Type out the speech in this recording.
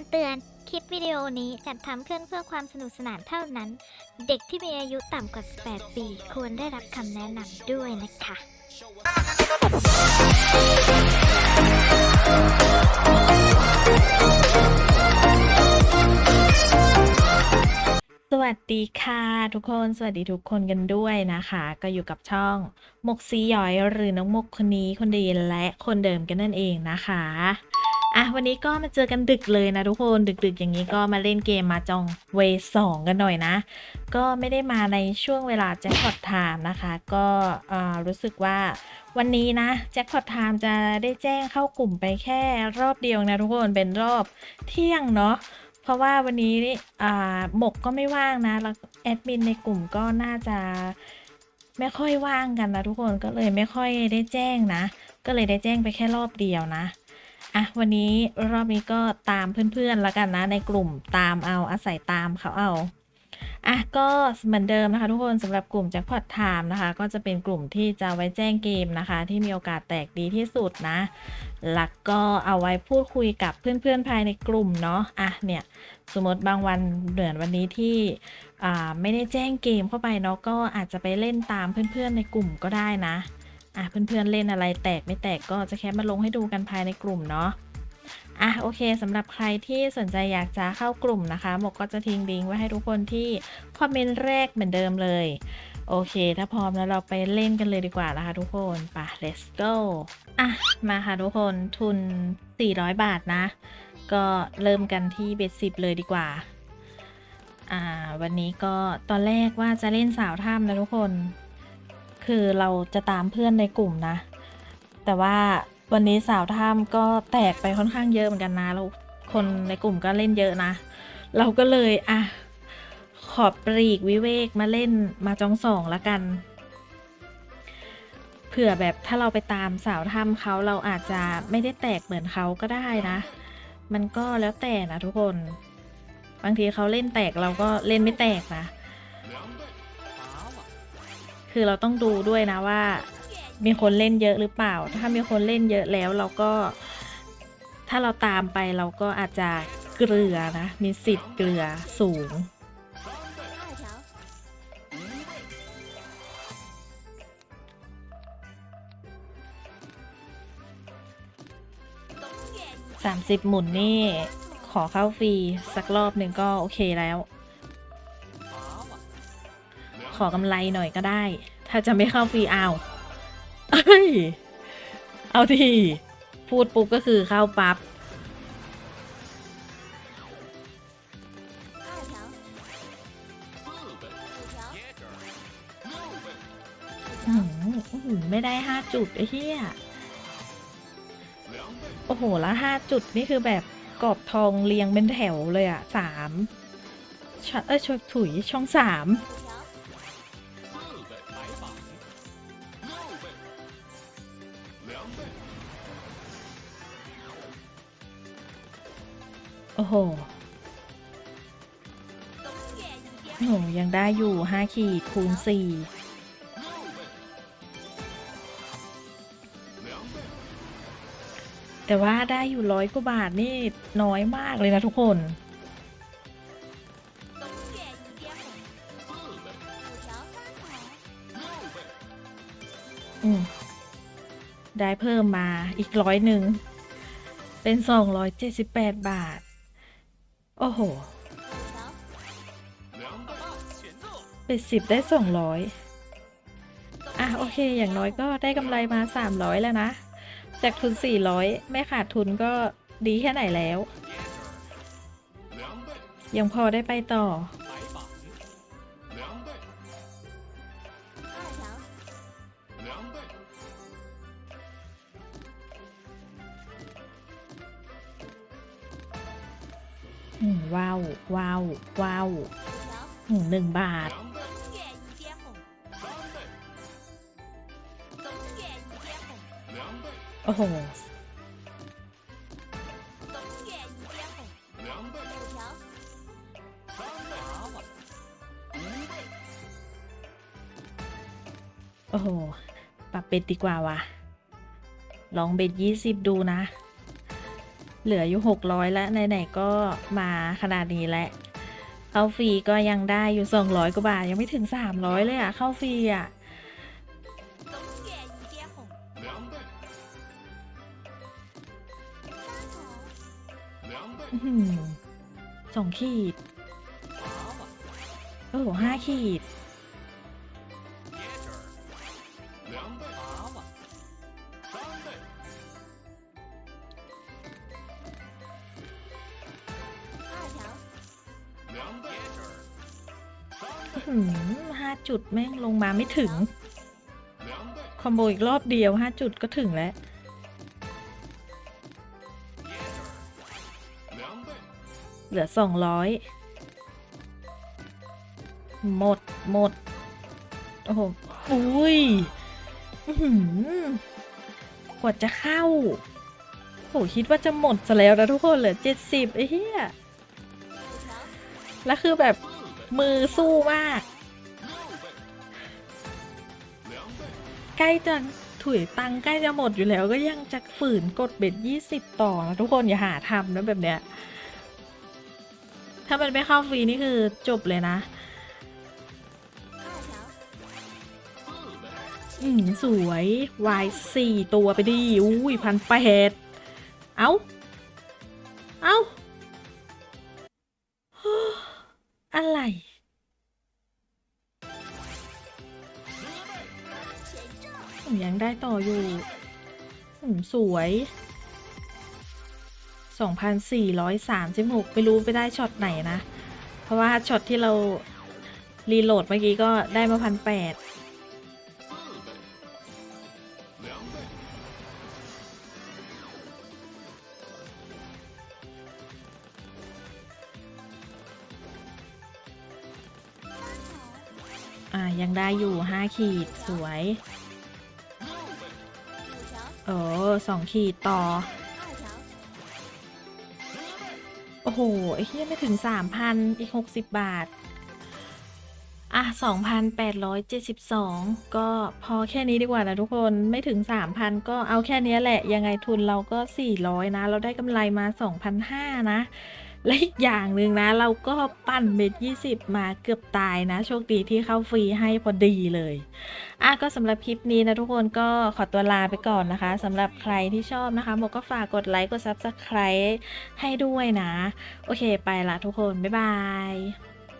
ำเตือน คลิปวิดีโอนี้จัดทำขึ้นเพื่อความสนุกสนานเท่านั้น เด็กที่มีอายุต่ำกว่า 18 ปี ควรได้รับคำแนะนำด้วยนะคะ สวัสดีค่ะทุกคนสวัสดีทุกคนกันด้วยนะคะ ก็อยู่กับช่องมกซีย้อยหรือน้องมกคนนี้คนดีและคนเดิมกันนั่นเองนะคะ อะวันนี้ก็มาเจอกันดึกเลยนะทุกคนดึกๆ อย่างนี้ก็มาเล่นเกมมาจองเวสองกันหน่อยนะ ก็ไม่ได้มาในช่วงเวลาแจ็คพอตไทม์นะคะ ก็รู้สึกว่าวันนี้นะแจ็คพอตไทม์จะได้แจ้งเข้ากลุ่มไปแค่รอบเดียวนะทุกคนเป็นรอบเที่ยงเนาะเพราะว่าวันนี้นี่อ่าหมกก็ไม่ว่างนะแล้วแอดมินในกลุ่มก็น่าจะไม่ค่อยว่างกันนะทุกคนก็เลยไม่ค่อยได้แจ้งนะ ก็เลยได้แจ้งไปแค่รอบเดียวนะ อะวันนี้รอบนี้ก็ตามเพื่อนๆแล้วกันนะ ในกลุ่มตามเอาอาศัยตามเขาเอาอะก็เหมือนเดิมนะคะ ทุกคนสำหรับกลุ่มแจ็คพอตไทม์นะคะ ก็จะเป็นกลุ่มที่จะไว้แจ้งเกมนะคะ ที่มีโอกาสแตกดีที่สุดนะแล้วก็เอาไว้พูดคุยกับเพื่อนๆภายในกลุ่มเนาะอะเนี่ยสมมติบางวันเหมือนวันนี้ที่อ่าไม่ได้แจ้งเกมเข้าไปเนาะก็อาจจะไปเล่นตามเพื่อนๆในกลุ่มก็ได้นะ อะเพื่อนๆเล่นอะไรแตกไม่แตกก็จะแค่มาลงให้ดูกันภายในกลุ่มเนาะอะโอเคสำหรับใครที่สนใจอยากจะเข้ากลุ่มนะคะหมกก็จะทิ้งลิงก์ไว้ให้ทุกคนที่คอมเมนต์แรกเหมือนเดิมเลย โอเค ถ้าพร้อมแล้วเราไปเล่นกันเลยดีกว่านะคะทุกคนไป let's go อะมาค่ะทุกคนทุน 400 บาทนะ ก็เริ่มกันที่เบสสิบเลยดีกว่า อ่า วันนี้ก็ตอนแรกว่าจะเล่นสาวถ้ำนะทุกคน คือเราจะตามเพื่อนในกลุ่มนะ แต่ว่าวันนี้สาวถ้ำก็แตกไปค่อนข้างเยอะเหมือนกันนะแล้วคนในกลุ่มก็เล่นเยอะนะ เราก็เลยอะขอบปลีกวิเวกมาเล่นมาจองสองละกัน เผื่อแบบถ้าเราไปตามสาวถ้ำเขาเราอาจจะไม่ได้แตกเหมือนเขาก็ได้นะ มันก็แล้วแต่นะทุกคน บางทีเขาเล่นแตกเราก็เล่นไม่แตกนะ คือเราต้องดูด้วยนะว่า มีคนเล่นเยอะหรือเปล่า ถ้ามีคนเล่นเยอะแล้วเราก็ ถ้าเราตามไปเราก็อาจจะเกลือนะ มีสิทธิ์เกลือสูงสามสิบหมุนนี่ขอเข้าฟรีสักรอบหนึ่งก็โอเคแล้ว ขอกำไรหน่อยก็ได้ ถ้าจะไม่เข้าฟรีเอาเอ้ย เอาทีพูดปุ๊บก็คือเข้าปั๊บอื้อหืออื้อหือไม่ได้ห้าจุดไอ้เหี้ย โอ้โห แล้วห้าจุดนี่คือแบบกรอบทองเรียงเป็นแถวเลยอะสามช่องเอ้ยชถุยช่องสาม โอ้โหโอ้โหยังได้อยู่ห้าขีดคูณสี่แต่ว่าได้อยู่ร้อยกว่าบาทนี่น้อยมากเลยนะทุกคนอืมได้เพิ่มมาอีกร้อยหนึ่ง เป็นสองร้อยเจ็ดสิบแปดบาท โอ้โห เป็นสิบได้สองร้อยอะโอเค อย่างน้อยก็ได้กำไรมาสามร้อยแล้วนะ จากทุนสี่ร้อยไม่ขาดทุนก็ดีแค่ไหนแล้ว ยังพอได้ไปต่ออืม ว้าวว้าวว้าวหนึ่งบาท โอ้โหโอ้โห ปรับเบ็ดดีกว่าว่ะลองเบ็ดยี่สิบดูนะ เหลืออยู่ 600 แล้วไหนๆก็มาขนาดนี้แล้วเข้าฟรีก็ยังได้อยู่ 200 กว่าบาท ยังไม่ถึง 300 เลยอะ เข้าฟรีอะสองขีด โอ้โหห้าขีด ห้าจุดแม่งลงมาไม่ถึง คอมโบอีกรอบเดียวห้าจุดก็ถึงแล้ว เหลือสองร้อยหมดหมด โอ้โหอุ้ยหืมกว่าจะเข้าโหคิดว่าจะหมดซะแล้วนะทุกคนเหลือเจ็ดสิบไอ้เหี้ยแล้วคือแบบ มือสู้มาก ใกล้จะถุยตังใกล้จะหมดอยู่แล้วก็ยังจะฝืนกดเบ็ดยี่สิบต่อนะทุกคนอย่าหาทำนะแบบเนี้ย ถ้ามันไม่เข้าฟรีนี่คือจบเลยนะอืมสวยวายสี่ตัวไปดีอุ้ยพันแปดเอา้า ผมยังได้ต่ออยู่ผมสวย 2,436 ไม่รู้ไปได้ช็อตไหนนะ เพราะว่าช็อตที่เรา รีโหลดเมื่อกี้ก็ได้มาพันแปดอ่ายังได้อยู่ 5 ขีดสวย เออสองขีดต่อ，โอ้โห ไอ้เฮียไม่ถึงสามพันอีกหกสิบาท อะ2,872ก็พอแค่นี้ดีกว่านะทุกคนไม่ถึง3,000ก็เอาแค่นี้แหละ ยังไงทุนเราก็400นะ เราได้กำไรมา2,500นะ และอีกอย่างหนึ่งนะ เราก็ปั่นเบ็ด20 มาเกือบตายนะ โชคดีที่เข้าฟรีให้พอดีเลยอะก็สำหรับคลิปนี้นะทุกคนก็ขอตัวลาไปก่อนนะคะสำหรับใครที่ชอบนะคะโมก็ฝากกดไลค์กด Subscribe ให้ด้วยนะ โอเคไปละทุกคน บ๊ายบาย